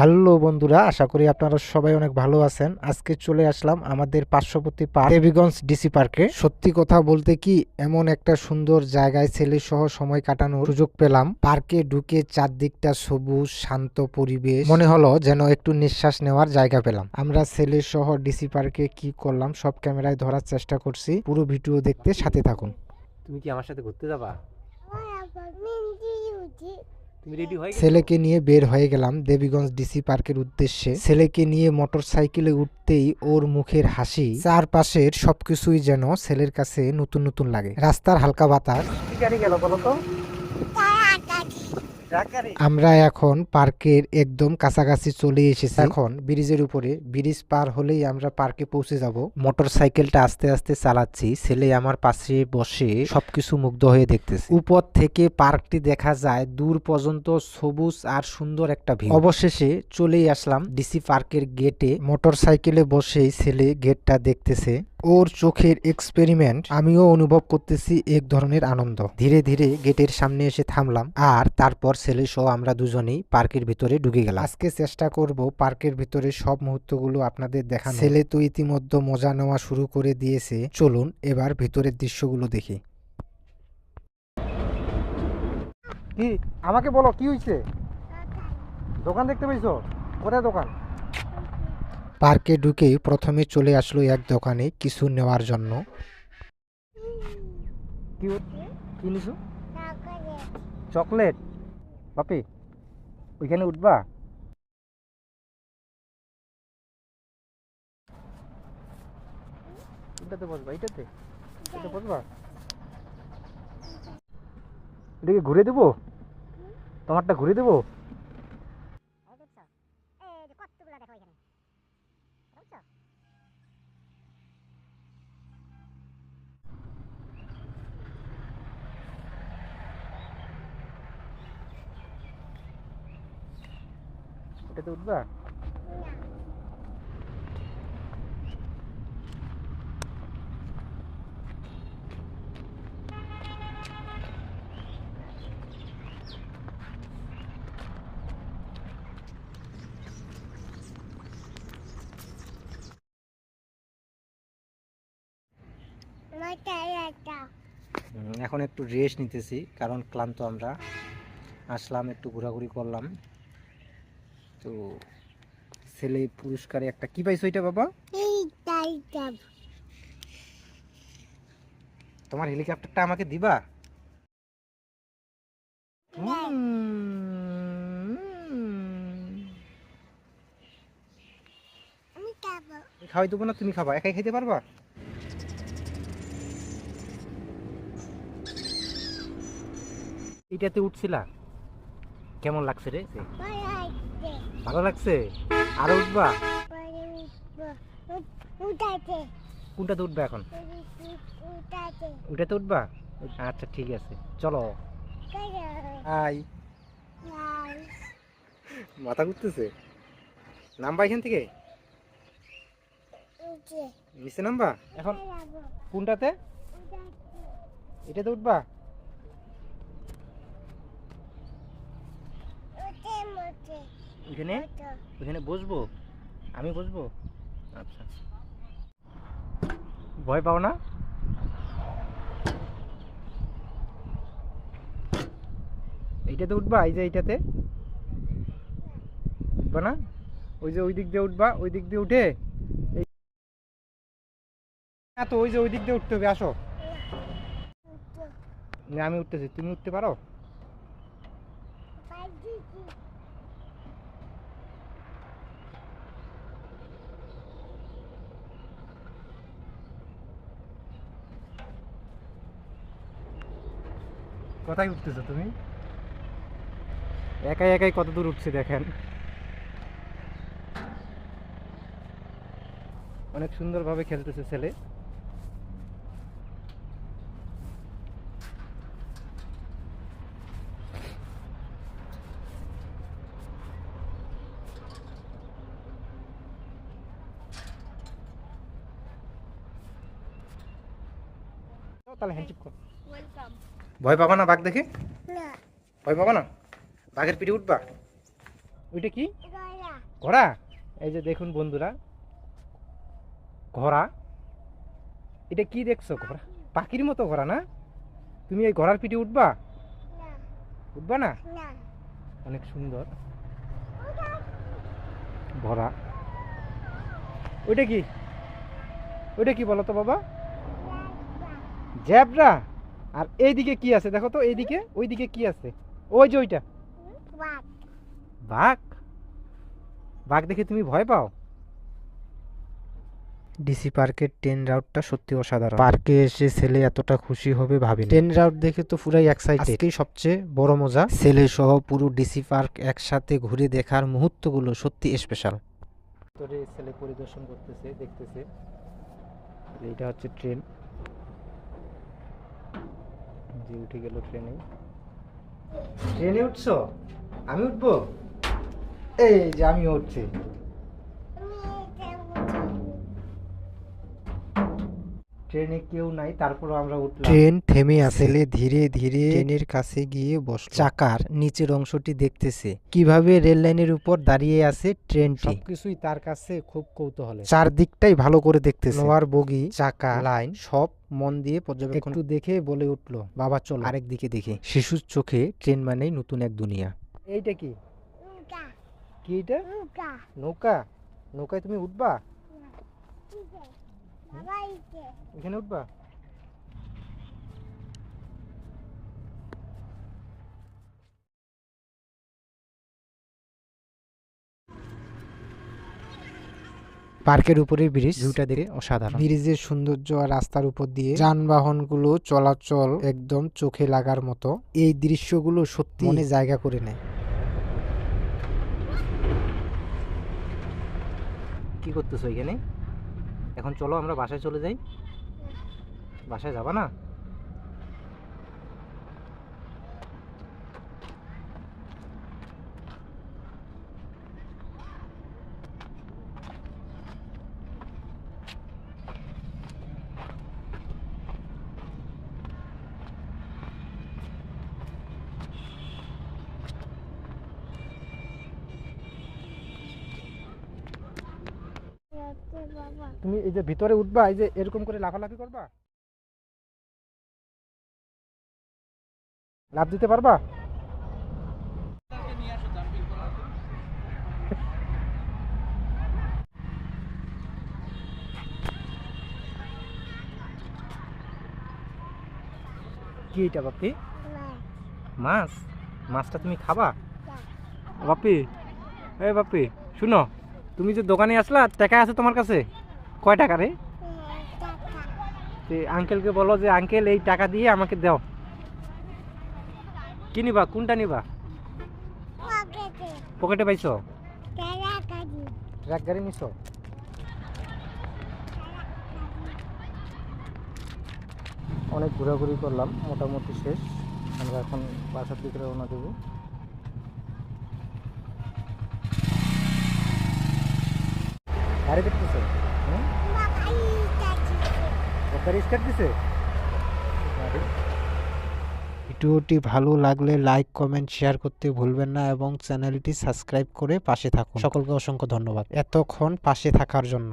Hello বন্ধুরা আশা করি আপনারা সবাই অনেক ভালো আছেন। আজকে চলে আসলাম আমাদের পার্শ্ববর্তী পার্ক দেবীগঞ্জ ডিসি পার্কে। সত্যি কথা বলতে কি এমন একটা সুন্দর জায়গায় ছেলে সহ সময় কাটানোর সুযোগ পেলাম। পার্কে ঢুকে চারদিকটা সবুজ শান্ত পরিবেশ মনে হলো যেন একটু নিঃশ্বাস নেওয়ার জায়গা পেলাম। আমরা ছেলে সহ ডিসি পার্কে কি করলাম সব ক্যামেরায় ধরার চেষ্টা করছি। পুরো ভিডিও দেখতে সাথে থাকুন। তুমি কি আমার সাথে ঘুরতে যাবা? ছেলেকে নিয়ে বের হয়ে গেলাম দেবীগঞ্জ ডিসি পার্কের উদ্দেশ্যে। ছেলেকে নিয়ে মোটর সাইকেলে উঠতেই ওর মুখের হাসি চারপাশের সবকিছুই যেন ছেলের কাছে নতুন নতুন লাগে। রাস্তার হালকা বাতাস। গেল বলো তো? আমরা এখন পার্কের একদম কাছাকাছি চলে এসেছি। এখন ব্রিজের উপরে, ব্রিজ পার হলেই আমরা পার্কে পৌঁছে যাব। মোটর সাইকেলটা আস্তে আস্তে চালাচ্ছি, ছেলে আমার পাশে বসে সবকিছু মুগ্ধ হয়ে দেখতেছে। উপর থেকে পার্কটি দেখা যায় দূর পর্যন্ত সবুজ আর সুন্দর একটা ভিউ। অবশেষে চলেই আসলাম ডিসি পার্কের গেটে। মোটর সাইকেলে বসেই ছেলে গেটটা দেখতেছে। ওর চোখের এক্সপেরিমেন্ট আমিও অনুভব করতেছি এক ধরনের আনন্দ। ধীরে ধীরে গেটের সামনে এসে থামলাম আর তারপর ছেলে সহ আমরা দুজনেই পার্কের ভিতরে ঢুকে গেলাম। আজকে চেষ্টা করব পার্কের ভিতরে সব মুহূর্তগুলো আপনাদের দেখা ছেলে তো ইতিমধ্যে মজা নেওয়া শুরু করে দিয়েছে। চলুন এবার ভিতরের দৃশ্যগুলো দেখি। কি? আমাকে বলো, কি হয়েছে দোকান দেখতে পাইছো? কোথায় দোকান? পার্কে ঢুকে প্রথমে চলে আসলো এক দোকানে কিছু নেওয়ার জন্য। চকলেট। বাপি ওইখানে উঠবা? এটাতে বসবা এটাতে? এটা বসবা? এটাকে ঘুরে দেবো? তোমারটা ঘুরে দেবো? এটাতে উঠবা এখন একটু রেস্ট নিতেছি কারণ ক্লান্ত আমরা। আসলাম একটু ঘোরাঘুরি করলাম। তো ছেলে পুরস্কারে একটা কি পাইছো এটা বাবা? তোমার হেলিকপ্টারটা আমাকে দিবা? খাওয়াই দেবো না তুমি খাবা। একাই খেতে পারবা? এটাতে উঠছিলা? কেমন লাগছে রে? ভালো লাগছে? আরও উঠবা? কোনটাতে উঠবা এখন? ওটাতে উঠবা? আচ্ছা ঠিক আছে। চলো। মাথা ঘুরতেছে? নামবা এখান থেকে? নিচে নামবা? এখন কোনটাতে? এটাতে উঠবা? ওইখানে ওইখানে বসবো? আমি বসবো? আচ্ছা ভয় পাও না? এইটাতে উঠবা, এই যে এইটাতে। উঠবা না? ওই যে ওই দিক দিয়ে উঠবা ওই দিক দিয়ে উঠে তো, ওই যে ওই দিক দিয়ে উঠতে হবে, আসো। আমি উঠতেছি। তুমি উঠতে পারো? কোথায় উঠতেছো তুমি? একাই একাই কত দূর উঠছে দেখেন। অনেক সুন্দরভাবে খেলতেছে ছেলে। তাহলে হ্যান্ডচিপ কর। ভয় পাবা না বাঘ দেখে? ভয় পাবা না? বাঘের পিঠে উঠবা? ওইটা কি? ঘোড়া। এই যে দেখুন বন্ধুরা ঘোড়া। এটা কি দেখছ ঘোড়া? পাখির মতো ঘোড়া না? তুমি এই ঘোড়ার পিঠে উঠবা? উঠবা না? অনেক সুন্দর। ঘোড়া। ওইটা কি? ওইটা কি বলো তো বাবা জ্যাবরা? আর এইদিকে কি আছে? দেখো তো এইদিকে ওইদিকে কি আছে? ওই যে ওইটা। বাঘ। বাঘ? দেখে তুমি ভয় পাও? ডিসি পার্কের ট্রেন রাউটটা সত্যি অসাধারণ। পার্কে এসে ছেলে এতটা খুশি হবে ভাবি ট্রেন রাউট দেখে তো পুরাই এক্সাইটেড আজকেই সবচেয়ে বড় মজা। ছেলে সহ পুরো ডিসি পার্ক একসাথে ঘুরে দেখার মুহূর্তগুলো সত্যি স্পেশাল তোরে ছেলে পরিদর্শন করতেছে দেখতেছে। এইটা হচ্ছে ট্রেন যে উঠে গেল ট্রেনে। ট্রেনে উঠছো? আমি উঠবো? এই যে আমি উঠছি। ট্রেনে কেউ নাই তারপর আমরা উঠলাম। ট্রেন থেমে আসলে ধীরে ধীরে ট্রেনের কাছে গিয়ে বস চাকার নিচের অংশটি দেখতেছে। কীভাবে রেল লাইনের উপর দাঁড়িয়ে আছে ট্রেনটি? সবকিছুই তার কাছে খুব কৌতূহল চারদিকটাই ভালো করে দেখতেছে। লোহার বগি চাকা লাইন সব মন দিয়ে পর্যবেক্ষণ একটু দেখে বলে উঠল বাবা চল। আরেক দিকে দেখে। শিশুর চোখে ট্রেন মানেই নতুন এক দুনিয়া। এইটা কি? কি এটা? নৌকা। নৌকায় তুমি উঠবা? এখানে উঠবা? পার্কের উপরে ব্রিজ ভিউটা দেখে অসাধারণ। ব্রিজের সৌন্দর্য আর রাস্তার উপর দিয়ে যানবাহনগুলো চলাচল একদম চোখে লাগার মতো। এই দৃশ্যগুলো সত্যি মনে জায়গা করে নেয়। কি করতেছো এখানে? এখন চলো আমরা বাসায় চলে যাই। বাসায় যাবা না? তুমি এই যে ভিতরে উঠবা এই যে এরকম করে লাফালাফি করবা? লাভ দিতে পারবা? কি এটা বাপি মাছ? মাছটা তুমি খাবা? বাপি এ বাপি শুনো। তুমি যে দোকানে আসলা, টাকা আছে তোমার কাছে? কয় টাকা রে? আঙ্কেলকে বলো যে আঙ্কেল এই টাকা দিয়ে আমাকে দাও। কি নিবা? কোনটা নিবা? পকেটে পাইছো? গাড়ি অনেক ঘোরাঘুরি করলাম, মোটামুটি শেষ। আমরা এখন বাসার দিকে রওনা দেবো। গাড়ি দেখতেছে ভিডিওটি ভালো লাগলে লাইক, কমেন্ট, শেয়ার করতে ভুলবেন না এবং চ্যানেলটি সাবস্ক্রাইব করে পাশে থাকুন। সকলকে অসংখ্য ধন্যবাদ। এতক্ষণ পাশে থাকার জন্য।